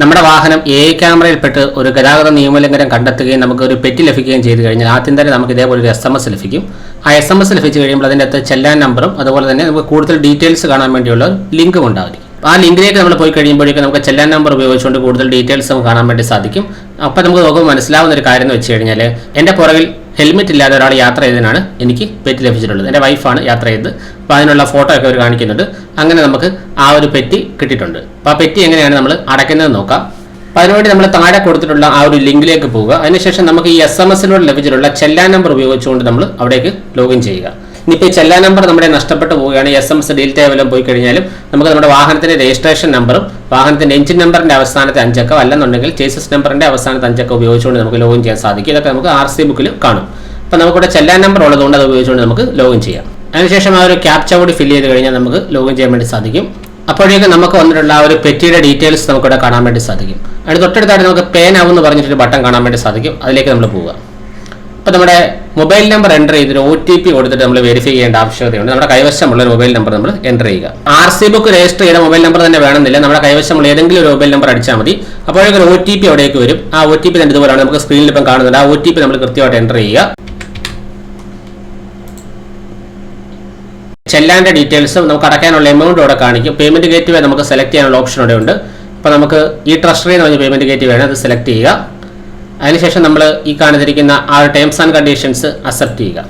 നമ്മുടെ വാഹനം എ ക്യാമറയിൽപ്പെട്ട് ഒരു ഗതാഗത നിയമലംഘനം കണ്ടെത്തുകയും നമുക്ക് ഒരു പെറ്റി ലഭിക്കുകയും ചെയ്തു കഴിഞ്ഞാൽ ആദ്യം തന്നെ നമുക്ക് ഇതേപോലെ ഒരു എസ് എം എസ് ലഭിക്കും. ആ എസ് എം എസ് ലഭിച്ചു കഴിയുമ്പോൾ അതിന്റെ അകത്ത് ചെല്ലാൻ നമ്പറും അതുപോലെ തന്നെ നമുക്ക് കൂടുതൽ ഡീറ്റെയിൽസ് കാണാൻ വേണ്ടിയുള്ള ലിങ്കും ഉണ്ടായിരിക്കും. ആ ലിങ്കിലേക്ക് നമ്മൾ പോയി കഴിയുമ്പോഴേക്കും നമുക്ക് ചെല്ലാൻ നമ്പർ ഉപയോഗിച്ചുകൊണ്ട് കൂടുതൽ ഡീറ്റെയിൽസ് നമുക്ക് കാണാൻ വേണ്ടി സാധിക്കും. അപ്പോൾ നമുക്ക് നോക്കുമ്പോൾ മനസ്സിലാവുന്ന ഒരു കാര്യം എന്ന് വെച്ച് കഴിഞ്ഞാൽ എന്റെ പുറകിൽ ഹെൽമെറ്റ് ഇല്ലാതെ ഒരാൾ യാത്ര ചെയ്തതിനാണ് എനിക്ക് പെറ്റി ലഭിച്ചിട്ടുള്ളത്. എന്റെ വൈഫാണ് യാത്ര ചെയ്തത്. അപ്പോൾ അതിനുള്ള ഫോട്ടോ ഒക്കെ അവർ കാണിക്കുന്നുണ്ട്. അങ്ങനെ നമുക്ക് ആ ഒരു പെറ്റി കിട്ടിയിട്ടുണ്ട്. അപ്പോൾ ആ പെറ്റി എങ്ങനെയാണ് നമ്മൾ അടയ്ക്കുന്നത് നോക്കാം. അപ്പോൾ അതിനുവേണ്ടി നമ്മൾ താഴെ കൊടുത്തിട്ടുള്ള ആ ഒരു ലിങ്കിലേക്ക് പോവുക. അതിനുശേഷം നമുക്ക് ഈ എസ് എം എസിലൂടെ ലഭിച്ചിട്ടുള്ള ചെല്ലാൻ നമ്പർ ഉപയോഗിച്ചുകൊണ്ട് നമ്മൾ അവിടേക്ക് ലോഗിൻ ചെയ്യുക. ഇനിയിപ്പോൾ ഈ ചെല്ലാ നമ്പർ നമ്മുടെ നഷ്ടപ്പെട്ടു പോവുകയാണ്. എസ് എം എസ് വല്ലതും പോയി കഴിഞ്ഞാലും നമുക്ക് നമ്മുടെ വാഹനത്തിന്റെ രജിസ്ട്രേഷൻ നമ്പറും വാഹനത്തിന്റെ എഞ്ചിൻ നമ്പറിന്റെ അവസാനത്തെ അഞ്ചക്കം അല്ലെന്നുണ്ടെങ്കിൽ ചേസസ് നമ്പറിന്റെ അവസാനത്തെ അഞ്ചക്കം ഉപയോഗിച്ചുകൊണ്ട് നമുക്ക് ലോഗിൻ ചെയ്യാൻ സാധിക്കും. ഇതൊക്കെ നമുക്ക് ആർ സി ബുക്കിൽ കാണും. അപ്പോൾ നമുക്കിവിടെ ചെല്ലാൻ നമ്പർ ഉള്ളതുകൊണ്ട് അത് ഉപയോഗിച്ചുകൊണ്ട് നമുക്ക് ലോഗിൻ ചെയ്യാം. അതിനുശേഷം ആ ഒരു ക്യാപ്ച കൂടി ഫില്ല് ചെയ്ത് കഴിഞ്ഞാൽ നമുക്ക് ലോഗിൻ ചെയ്യാൻ വേണ്ടി സാധിക്കും. അപ്പോഴേക്കും നമുക്ക് വന്നിട്ടുള്ള ആ ഒരു പെറ്റിയുടെ ഡീറ്റെയിൽസ് നമുക്കിവിടെ കാണാൻ വേണ്ടി സാധിക്കും. അതിന് തൊട്ടടുത്തായിട്ട് നമുക്ക് പേ നൗ എന്ന് പറഞ്ഞിട്ടൊരു ബട്ടൺ കാണാൻ വേണ്ടി സാധിക്കും. അതിലേക്ക് നമ്മൾ പോവുക. അപ്പോൾ നമ്മുടെ മൊബൈൽ നമ്പർ എന്റർ ചെയ്തിട്ട് ഒ ടി പി കൊടുത്തിട്ട് നമ്മൾ വെരിഫൈ ചെയ്യേണ്ട ആവശ്യകതയുണ്ട്. നമ്മുടെ കൈവശമുള്ള ഒരു മൊബൈൽ നമ്പർ നമ്മൾ എന്റർ ചെയ്യുക. ആർ സി ബുക്ക് രജിസ്റ്റർ ചെയ്ത മൊബൈൽ നമ്പർ തന്നെ വേണമെന്നില്ല. നമ്മുടെ കൈവശമുള്ള ഏതെങ്കിലും ഒരു മൊബൈൽ നമ്പർ അടിച്ചാൽ മതി. അപ്പോഴേക്കും ഒ ടി പി അവിടേക്ക് വരും. ആ ഒ ടി പി തന്നെ ഇതുപോലെയാണ് നമുക്ക് സ്ക്രീനിൽ ഇപ്പം കാണുന്നുണ്ട് ആ ഒ ടി പി നമ്മൾ കൃത്യമായിട്ട് എന്റർ ചെയ്യുക. ചെല്ലാന്റെ ഡീറ്റെയിൽസും നമുക്ക് അടയ്ക്കാനുള്ള എമൗണ്ട് അവിടെ കാണിക്കും. പേയ്മെന്റ് ഗേറ്റ് വേ നമുക്ക് സെലക്ട് ചെയ്യാനുള്ള ഓപ്ഷൻ അവിടെ ഉണ്ട് അപ്പോൾ നമുക്ക് ഈ ട്രഷറി എന്ന് പറഞ്ഞ പേയ്മെന്റ് ഗേറ്റ് വേണം അത് സെലക്ട് ചെയ്യുക. അതിനുശേഷം നമ്മൾ ഈ കാണിച്ചിരിക്കുന്ന ആ ടേംസ് ആൻഡ് കണ്ടീഷൻസ് അക്സെപ്റ്റ് ചെയ്യുക.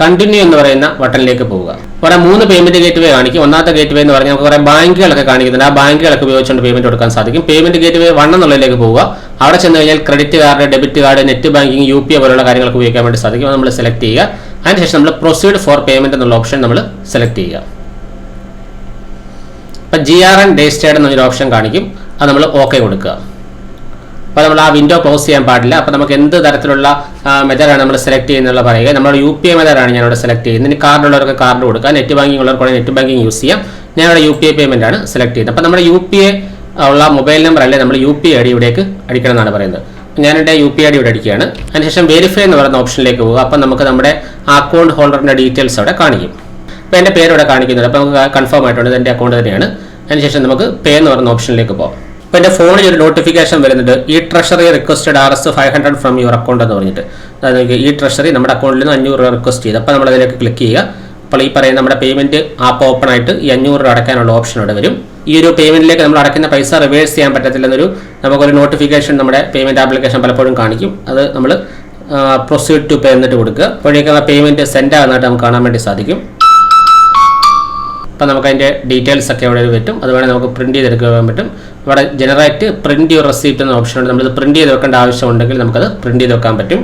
കണ്ടിന്യൂ എന്ന് പറയുന്ന ബട്ടണിലേക്ക് പോവുക. കുറെ മൂന്ന് പേയ്മെന്റ് ഗേറ്റ് വേ കാണിക്കും. ഒന്നാമത്തെ ഗേറ്റ് വേ എന്ന് പറഞ്ഞാൽ നമുക്ക് കുറെ ബാങ്കുകളൊക്കെ കാണിക്കുന്നുണ്ട്. ആ ബാങ്കുകളൊക്കെ ഉപയോഗിച്ചുകൊണ്ട് പേയ്മെന്റ് കൊടുക്കാൻ സാധിക്കും. പേയ്മെന്റ് ഗേറ്റ് വേ വൺ എന്നുള്ളതിലേക്ക് പോവുക. അവിടെ ചെന്ന് കഴിഞ്ഞാൽ credit card debit card net banking U P പോലുള്ള കാര്യങ്ങളൊക്കെ ഉപയോഗിക്കാൻ വേണ്ടി സാധിക്കും. നമ്മൾ സെലക്ട് ചെയ്യുക. അതിനുശേഷം നമ്മൾ പ്രൊസീഡ് ഫോർ പേയ്മെന്റ് എന്നുള്ള ഓപ്ഷൻ നമ്മൾ സെലക്ട് ചെയ്യുക. ഇപ്പം ജി ആർ എൻ ഡേ സ്റ്റേഡ് എന്നൊരു ഓപ്ഷൻ കാണിക്കും. അത് നമ്മൾ ഓക്കെ കൊടുക്കുക. അപ്പോൾ നമ്മൾ ആ വിൻഡോ ക്ലോസ് ചെയ്യാൻ പാടില്ല. അപ്പോൾ നമുക്ക് എന്ത് തരത്തിലുള്ള മെത്തേഡാണ് നമ്മൾ സെലക്ട് ചെയ്യുന്നുള്ള പറയുക. നമ്മൾ യു പി ഐ മെത്തേഡാണ് ഞാനിവിടെ സെലക്ട് ചെയ്യുന്നത്. ഇനി കാർഡ് ഉള്ളവർക്ക് കാർഡ് കൊടുക്കുക നെറ്റ് ബാങ്കിങ് ഉള്ളവർക്ക് നെറ്റ് ബാങ്കിങ് യൂസ് ചെയ്യാം. ഞാൻ ഇവിടെ യു പി ഐ പേയ്മെന്റ് ആണ് സെലക്ട് ചെയ്യുന്നത്. അപ്പോൾ നമ്മുടെ യു പി ഐ ഉള്ള മൊബൈൽ നമ്പർ അല്ലേ നമ്മൾ യു പി ഐ ഡി ഇവിടേക്ക് അടിക്കണം എന്നാണ് പറയുന്നത്. ഞാനെന്റെ യു പി ഐ ഡി ഇവിടെ അടിക്കുകയാണ്. അതിനുശേഷം വെരിഫൈ എന്ന് പറയുന്ന ഓപ്ഷനിലേക്ക് പോകുക. അപ്പം നമുക്ക് നമ്മുടെ അക്കൗണ്ട് ഹോൾഡറിന്റെ ഡീറ്റെയിൽസ് അവിടെ കാണിക്കും. അപ്പോൾ എന്റെ പേര് കാണിക്കുന്നുണ്ട്. അപ്പോൾ നമുക്ക് കൺഫേം ആയിട്ടുണ്ട്. എന്റെ അക്കൗണ്ട് തന്നെയാണ്. അതിനുശേഷം നമുക്ക് പേ എന്ന് പറയുന്ന ഓപ്ഷനിലേക്ക് പോകാം. ഇപ്പോൾ എന്റെ ഫോണിൽ ഒരു നോട്ടിഫിക്കേഷൻ വരുന്നുണ്ട് ഈ treasury requested R S five hundred from your account എന്ന് പറഞ്ഞിട്ട്. അതായത് ഈ ട്രഷറി നമ്മുടെ അക്കൗണ്ടിൽ നിന്ന് അഞ്ഞൂറ് രൂപ റിക്വസ്റ്റ് ചെയ്ത്. അപ്പോൾ നമ്മൾ അതിലേക്ക് ക്ലിക്ക് ചെയ്യുക. അപ്പോൾ ഈ പറയുന്ന നമ്മുടെ പേയ്മെന്റ് ആപ്പ് ഓപ്പൺ ആയിട്ട് ഈ അഞ്ഞൂറ് രൂപ അടക്കാനുള്ള ഓപ്ഷൻ ഇവിടെ വരും. ഈ ഒരു പേയ്മെന്റിലേക്ക് നമ്മൾ അടക്കുന്ന പൈസ റിവേഴ്സ് ചെയ്യാൻ പറ്റത്തില്ലെന്നൊരു നമുക്കൊരു നോട്ടിഫിക്കേഷൻ നമ്മുടെ പേയ്മെന്റ് ആപ്ലിക്കേഷൻ പലപ്പോഴും കാണിക്കും. അത് നമ്മൾ പ്രൊസീഡ് ടു പേ എന്നിട്ട് കൊടുക്കുക. അപ്പോഴേക്കും ആ പേയ്മെന്റ് സെൻഡ് ആകുന്നതായിട്ട് നമുക്ക് കാണാൻ വേണ്ടി സാധിക്കും. അപ്പോൾ നമുക്ക് അതിന്റെ ഡീറ്റെയിൽസ് ഒക്കെ അവിടെ പറ്റും അതുപോലെ നമുക്ക് പ്രിന്റ് ചെയ്തെടുക്കാൻ പറ്റും. ഇവിടെ ജനറേറ്റ് പ്രിന്റ് യുവർ റെസീപ്റ്റ് എന്ന ഓപ്ഷൻ ഉണ്ട്. നമ്മളിത് പ്രിന്റ് ചെയ്ത് വെക്കേണ്ട ആവശ്യമുണ്ടെങ്കിൽ നമുക്കത് പ്രിന്റ് ചെയ്ത് വെക്കാൻ പറ്റും.